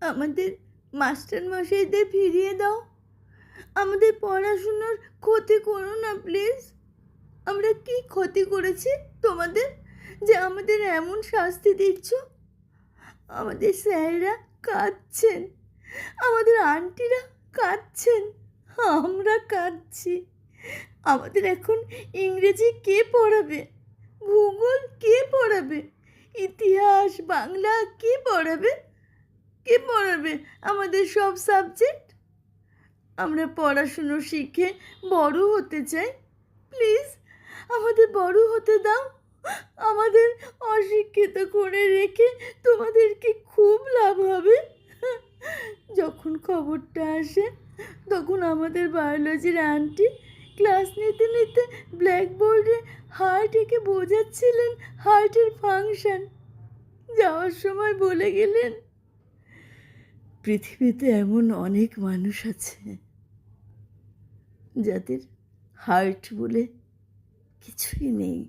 আমাদের মাস্টার মশাইদের ফিরিয়ে দাও। আমাদের পড়াশুনোর ক্ষতি করো না, প্লিজ। আমরা কি ক্ষতি করেছি তোমাদের? যে আমাদের এমন শাস্তি দিচ্ছ? আমাদের স্যাররা কাঁদছেন। আমাদের আন্টিরা কাঁদছেন। আমরা কাঁদছি। আমাদের এখন ইংরেজি কে পড়াবে? ভূগোল কে পড়াবে? ইতিহাস, বাংলা কে পড়াবে? কে পড়াবে আমাদের সব সাবজেক্ট আমরা পড়াশুনো শিখে বড় হতে চাই। প্লিজ আমাদের বড় হতে দাও। আমাদের অশিক্ষিত করে রেখে তোমাদেরকে খুব লাভ হবে? যখন খবরটা আসে, তখন আমাদের বায়োলজির আন্টি ক্লাস নিতে নিতে ব্ল্যাকবোর্ডে হার্ট এঁকে বোঝাচ্ছিলেন হার্টের ফাংশন যাওয়ার সময় বলে গেলেন পৃথিবীতে এমন অনেক মানুষ আছে যাদের হার্ট বলে কিছুই নেই।